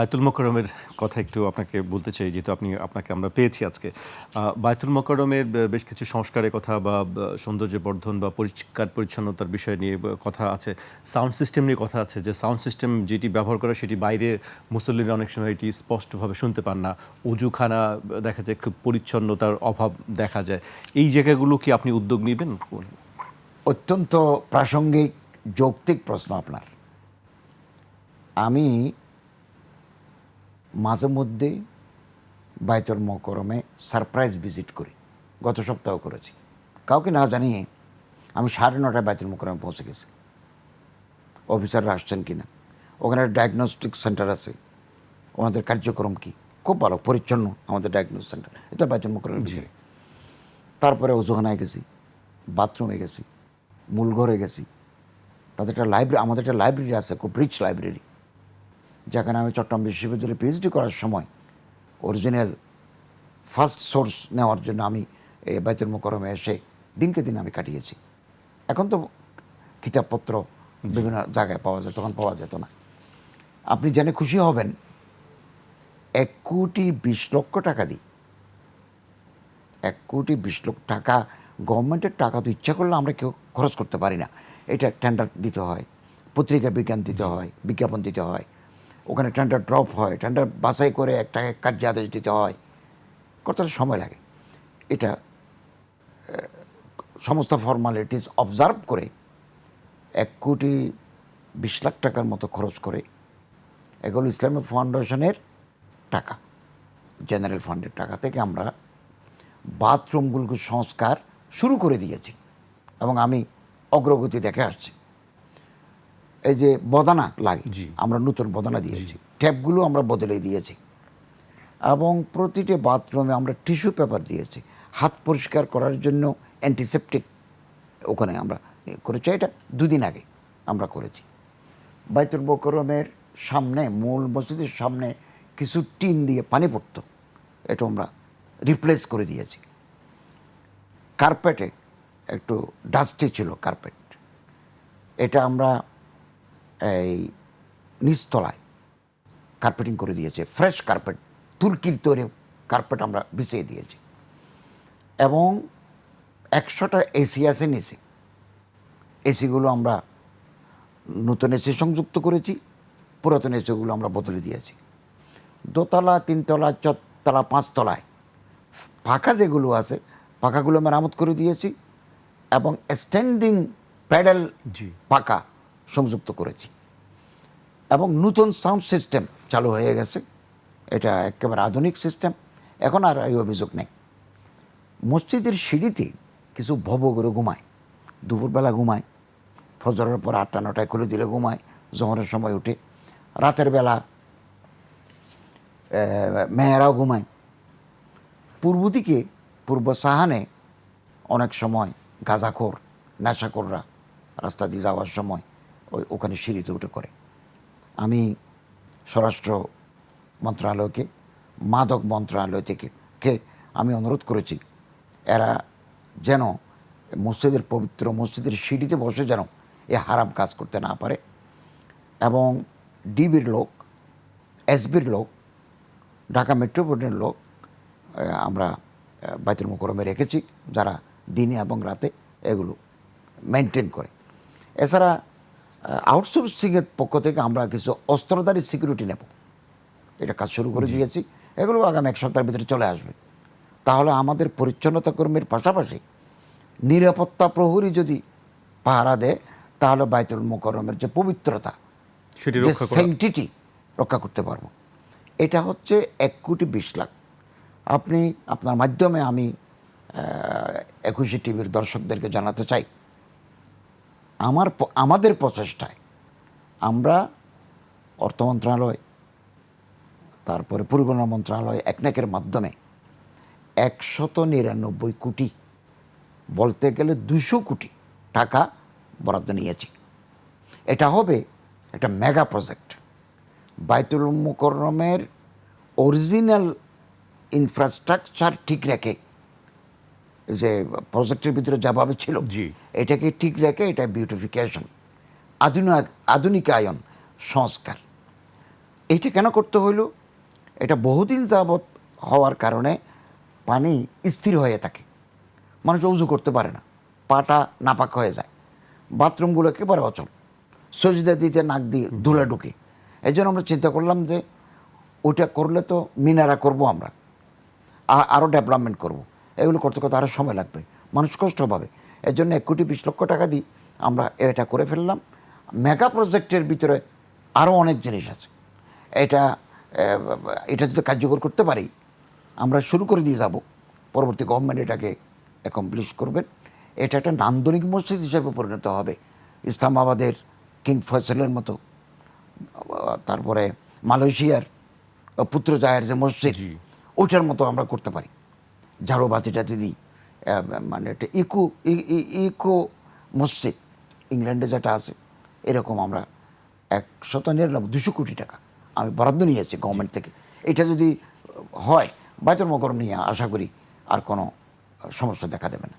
বায়তুল মোকরমের কথা একটু আপনাকে বলতে চাই, যেহেতু আপনি, আপনাকে আমরা পেয়েছি আজকে। বায়তুল মোকরমের বেশ কিছু সংস্কারের কথা বা সৌন্দর্য বর্ধন বা পরিষ্কার পরিচ্ছন্নতার বিষয় নিয়ে কথা আছে। সাউন্ড সিস্টেম নিয়ে কথা আছে, যে সাউন্ড সিস্টেম যেটি ব্যবহার করা, সেটি বাইরে মুসল্লিরা অনেক সময় এটি স্পষ্টভাবে শুনতে পান না। উজুখানা দেখা যায় খুব পরিচ্ছন্নতার অভাব দেখা যায়। এই জায়গাগুলো কি আপনি উদ্যোগ নেবেন? অত্যন্ত প্রাসঙ্গিক, যৌক্তিক প্রশ্ন আপনার। আমি মাঝে মধ্যে বাইতর মকরমে সারপ্রাইজ ভিজিট করি। গত সপ্তাহ করেছি। কাউকে না জানিয়ে আমি সাড়ে নটায় বাইতুল মকরমে পৌঁছে গেছি। অফিসাররা আসছেন কি না ওখানে ডায়াগনস্টিক সেন্টার আছে। ওনাদের কার্যক্রম কি? খুব ভালো পরিচ্ছন্ন আমাদের ডায়াগনস্টিক সেন্টার এটা বাইতুল মকরমের ভিতরে। তারপরে ওজুখানায় গেছি বাথরুমে গেছি মূল ঘরে গেছি। তাদের একটা লাইব্রেরি আমাদের একটা লাইব্রেরি আছে খুব রিচ লাইব্রেরি যেখানে আমি চট্টগ্রাম বিশ্ববিদ্যালয়ে পিএইচডি করার সময় অরিজিনাল ফার্স্ট সোর্স নেওয়ার জন্য আমি এই বাইতুল মোকরমে এসে দিনকে দিন আমি কাটিয়েছি। এখন তো কিতাবপত্র বিভিন্ন জায়গায় পাওয়া যায়, তখন পাওয়া যেত না। আপনি জেনে খুশি হবেন, এক কোটি বিশ লক্ষ টাকা দিই। এক কোটি বিশ লক্ষ টাকা গভর্নমেন্টের টাকা তো ইচ্ছা করলে আমরা কেউ খরচ করতে পারি না। এটা টেন্ডার দিতে হয়, পত্রিকা বিজ্ঞান দিতে হয়, বিজ্ঞাপন দিতে হয়। ওখানে টেন্ডার ড্রপ হয়। টেন্ডার বাছাই করে একটা কার্য আদেশ দিতে হয়, কতটা সময় লাগে? এটা সমস্ত ফর্মালিটিস অবজার্ভ করে এক কোটি বিশ লাখ টাকার মতো খরচ করে এগুলো ইসলামিক ফাউন্ডেশনের টাকা জেনারেল ফান্ডের টাকা থেকে আমরা বাথরুমগুলোকে সংস্কার শুরু করে দিয়েছি এবং আমি অগ্রগতি দেখে আসছি। এই যে বদানা লাগে আমরা নতুন বদানা দিয়েছি। ট্যাপগুলো আমরা বদলে দিয়েছি। এবং প্রতিটি বাথরুমে আমরা টিস্যু পেপার দিয়েছি। হাত পরিষ্কার করার জন্য অ্যান্টিসেপটিক ওখানে আমরা করেছি। এটা দুদিন আগে আমরা করেছি। বাইতুল বকরমের সামনে মূল মসজিদের সামনে কিছু টিন দিয়ে পানি পড়তো। এটা আমরা রিপ্লেস করে দিয়েছি। কার্পেটে একটু ডাস্টি ছিল কার্পেট। এটা আমরা এই নিচতলায় কার্পেটিং করে দিয়েছে। ফ্রেশ কার্পেট তুর্কির তৈরি কার্পেট আমরা বিছিয়ে দিয়েছি। এবং একশোটা এসি আছে নিচে। এসিগুলো আমরা নতুন এসি সংযুক্ত করেছি পুরাতন এসিগুলো আমরা বদলে দিয়েছি। দোতলা তিনতলা চারতলা পাঁচতলায় পাখা যেগুলো আছে পাখাগুলো মেরামত করে দিয়েছি এবং স্ট্যান্ডিং প্যাডেল জি। সংযুক্ত করেছি। এবং নতুন সাউন্ড সিস্টেম চালু হয়ে গেছে। এটা একেবারে আধুনিক সিস্টেম। এখন আর এই অভিযোগ নেই। মসজিদের সিঁড়িতে কিছু ভব করে ঘুমায়। দুপুরবেলা ঘুমায়। ফজরের পর আটটা, নটায় খুলে দিলে ঘুমায়। জোহরের সময় উঠে। রাতের বেলা মেয়েরাও ঘুমায়। পূর্ব দিকে, পূর্ব সাহানে অনেক সময় গাঁজাখোর, নেশাখোররা রাস্তা দিয়ে যাওয়ার সময় ওই ওখানে সিঁড়িতে উঠে করে। আমি স্বরাষ্ট্র মন্ত্রণালয়কে মাদক মন্ত্রণালয় থেকে কে আমি অনুরোধ করেছি এরা যেন মসজিদের পবিত্র মসজিদের সিঁড়িতে বসে যেন এ হারাম কাজ করতে না পারে এবং ডিবির লোক এসবির লোক ঢাকা মেট্রোপলিটন লোক আমরা আহ, বাইতুল মোকরমে রেখেছি যারা দিনে এবং রাতে এগুলো মেনটেন করে। এছাড়া আউটসোর্সিংয়ের পক্ষ থেকে আমরা কিছু অস্ত্রধারী সিকিউরিটি নেব। এটা কাজ শুরু করে দিয়েছি। এগুলো আগামী এক সপ্তাহের ভিতরে চলে আসবে। তাহলে আমাদের পরিচ্ছন্নতা কর্মীর পাশাপাশি নিরাপত্তা প্রহরী যদি পাহারা দেয় তাহলে বাইতুল মোকরমের যে পবিত্রতা সেটি যে স্যাংটিটি রক্ষা করতে পারব। এটা হচ্ছে এক কোটি বিশ লাখ। আপনি আপনার মাধ্যমে আমি একুশে টিভির দর্শকদেরকে জানাতে চাই। আমার আমাদের প্রচেষ্টায়। আমরা অর্থ মন্ত্রণালয়, তারপরে পরিবহন মন্ত্রণালয়, একনেকের মাধ্যমে একশত নিরানব্বই কোটি বলতে গেলে দুশো কোটি টাকা বরাদ্দ নিয়েছি। এটা হবে একটা মেগা প্রজেক্ট বাইতুল মুকরমের অরিজিনাল ইনফ্রাস্ট্রাকচার ঠিক রেখে যে প্রজেক্টের ভিতরে যেভাবে ছিল জি। এটাকে ঠিক রেখে এটা বিউটিফিকেশন আধুনিক আধুনিকায়ন সংস্কার। এইটা কেন করতে হইল? এটা বহুদিন যাবৎ হওয়ার কারণে পানি স্থির হয়ে থাকে। মানুষ উজু করতে পারে না। পাটা নাপাক হয়ে যায়। বাথরুমগুলো একেবারে অচল। সজিদা দিতে নাক দিয়ে ধুলা ঢুকে। এই জন্য আমরা চিন্তা করলাম যে ওটা করলে তো মিনারা করব আমরা। আরও ডেভেলপমেন্ট করব। এগুলো করতে করতে আরও সময় লাগবে। মানুষ কষ্ট পাবে। এর জন্য এক কোটি বিশ লক্ষ টাকা দিই আমরা এটা করে ফেললাম। মেগা প্রজেক্টের ভিতরে আরও অনেক জিনিস আছে। এটা এটা যদি কার্যকর করতে পারি আমরা শুরু করে দিয়ে যাব। পরবর্তী গভর্নমেন্ট এটাকে অ্যাকমপ্লিশ করবেন। এটা একটা নান্দনিক মসজিদ হিসেবে পরিণত হবে। ইসলামাবাদের কিং ফয়সলের মতো তারপরে মালয়েশিয়ার পুত্র জায়ের যে মসজিদ ওইটার মতো আমরা করতে পারি। ঝাড়ু বাতি টাতি দিই। মানে একটা ইকো ইকো মসজিদ, ইংল্যান্ডে যেটা আছে, এরকম আমরা একশত নিরানব্বই, দুশো কোটি টাকা আমি বরাদ্দ নিয়েছি গভর্নমেন্ট থেকে। এটা যদি হয় বাইতর মকরম নিয়ে আশা করি আর কোনো সমস্যা দেখা দেবে না।